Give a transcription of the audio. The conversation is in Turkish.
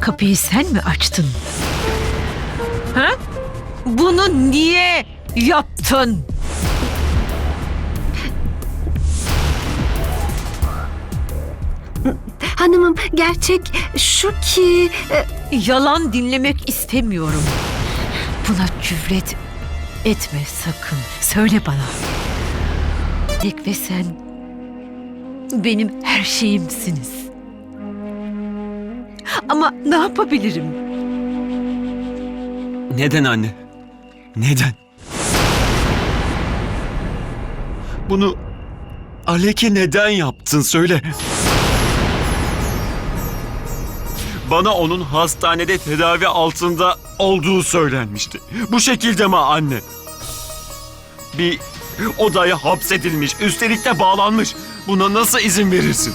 Kapıyı sen mi açtın? Ha? Bunu niye yaptın? Hanımım gerçek şu ki... e, Yalan dinlemek istemiyorum. Buna cüret etme sakın. Söyle bana. Dik ve sen benim her şeyimsiniz. Ama ne yapabilirim? Neden anne? Neden? Bunu Alek'e neden yaptın söyle. Bana onun hastanede tedavi altında olduğu söylenmişti. Bu şekilde mi anne? Bir odaya hapsedilmiş, üstelik de bağlanmış. Buna nasıl izin verirsin?